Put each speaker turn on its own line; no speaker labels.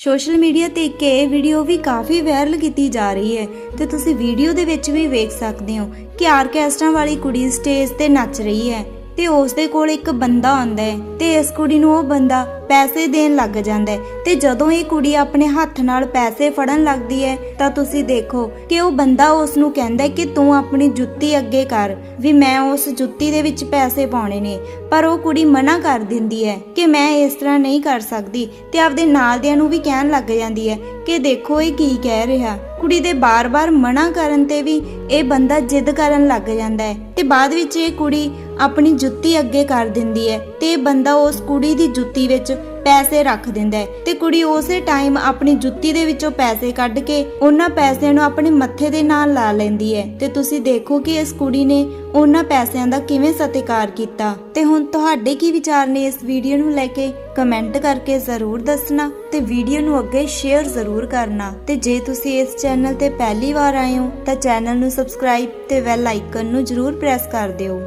Social media ਤੇ ਇੱਕ ਇਹ ਵੀਡੀਓ ਵੀ ਕਾਫੀ ਵਾਇਰਲ ਕੀਤੀ ਜਾ ਰਹੀ ਹੈ ਤੇ ਤੁਸੀਂ ਵੀਡੀਓ ਦੇ ਵਿੱਚ ਵੀ ਵੇਖ ਸਕਦੇ ਹੋ ਕਿ ਆਰਕੈਸਟਰਾ ਵਾਲੀ ਕੁੜੀ ਸਟੇਜ ਤੇ ਨੱਚ ਰਹੀ ਹੈ ਤੇ ਉਸ ਦੇ ਕੋਲ ਇੱਕ ਬੰਦਾ ਆਉਂਦਾ ਹੈ ਤੇ ਇਸ ਕੁੜੀ ਨੂੰ ਉਹ ਬੰਦਾ ਪੈਸੇ ਦੇਣ ਲੱਗ ਜਾਂਦਾ ਹੈ। ਤੇ ਜਦੋਂ ਇਹ ਕੁੜੀ ਆਪਣੇ ਹੱਥ ਨਾਲ ਪੈਸੇ ਫੜਨ ਲੱਗਦੀ ਹੈ, ਤਾਂ ਤੁਸੀਂ ਦੇਖੋ ਕਿ ਉਹ ਬੰਦਾ ਉਸ ਨੂੰ ਕਹਿੰਦਾ ਹੈ ਕਿ ਤੂੰ ਆਪਣੀ ਜੁੱਤੀ ਅੱਗੇ ਕਰ, ਵੀ ਮੈਂ ਉਸ ਜੁੱਤੀ ਦੇ ਵਿੱਚ ਪੈਸੇ ਪਾਉਣੇ ਨੇ। ਪਰ ਉਹ ਕੁੜੀ ਮਨਾ ਕਰ ਦਿੰਦੀ ਹੈ ਕਿ ਮੈਂ ਇਸ ਤਰ੍ਹਾਂ ਨਹੀਂ ਕਰ ਸਕਦੀ ਤੇ ਆਪਦੇ ਨਾਲ ਦਿਆਂ ਨੂੰ ਵੀ ਕਹਿਣ ਲੱਗ ਜਾਂਦੀ ਹੈ ਕਿ ਦੇਖੋ ਇਹ ਕੀ ਕਹਿ ਰਿਹਾ। ਕੁੜੀ ਦੇ ਬਾਰ-ਬਾਰ ਮਨਾ ਕਰਨ ਤੇ ਵੀ ਇਹ ਬੰਦਾ ਜਿੱਦ ਕਰਨ ਲੱਗ ਜਾਂਦਾ ਹੈ। ਤੇ ਬਾਅਦ ਵਿੱਚ ਇਹ ਕੁੜੀ ਆਪਣੀ ਜੁੱਤੀ ਅੱਗੇ ਕਰ ਦਿੰਦੀ ਹੈ ਤੇ ਇਹ ਬੰਦਾ ਉਸ ਕੁੜੀ ਦੀ ਜੁੱਤੀ ਵਿੱਚ ਪੈਸੇ ਰੱਖ ਦਿੰਦਾ ਹੈ। ਤੇ ਕੁੜੀ ਉਸੇ ਟਾਈਮ ਆਪਣੀ ਜੁੱਤੀ ਦੇ ਵਿੱਚੋਂ ਪੈਸੇ ਕੱਢ ਕੇ ਉਹਨਾਂ ਪੈਸਿਆਂ ਨੂੰ ਆਪਣੇ ਮੱਥੇ ਦੇ ਨਾਲ ਲਾ ਲੈਂਦੀ ਹੈ। ਤੇ ਤੁਸੀਂ ਦੇਖੋ ਕਿ ਇਸ ਕੁੜੀ ਨੇ ਉਹਨਾਂ ਪੈਸਿਆਂ ਦਾ ਕਿਵੇਂ ਸਤਿਕਾਰ ਕੀਤਾ। ਤੇ ਹੁਣ ਤੁਹਾਡੇ ਕੀ ਵਿਚਾਰ ਨੇ ਇਸ ਵੀਡੀਓ ਨੂੰ ਲੈ ਕੇ? ਕਮੈਂਟ ਕਰਕੇ ਜ਼ਰੂਰ ਦੱਸਣਾ ਤੇ ਵੀਡੀਓ ਨੂੰ ਅੱਗੇ ਸ਼ੇਅਰ ਜ਼ਰੂਰ ਕਰਨਾ। ਤੇ ਜੇ ਤੁਸੀਂ ਇਸ ਚੈਨਲ ਤੇ ਪਹਿਲੀ ਵਾਰ ਆਏ ਹੋ, ਤਾਂ ਚੈਨਲ ਨੂੰ ਸਬਸਕ੍ਰਾਈਬ ਤੇ ਵੈਲ ਆਈਕਨ ਨੂੰ ਜ਼ਰੂਰ ਪ੍ਰੈਸ ਕਰ ਦਿਓ।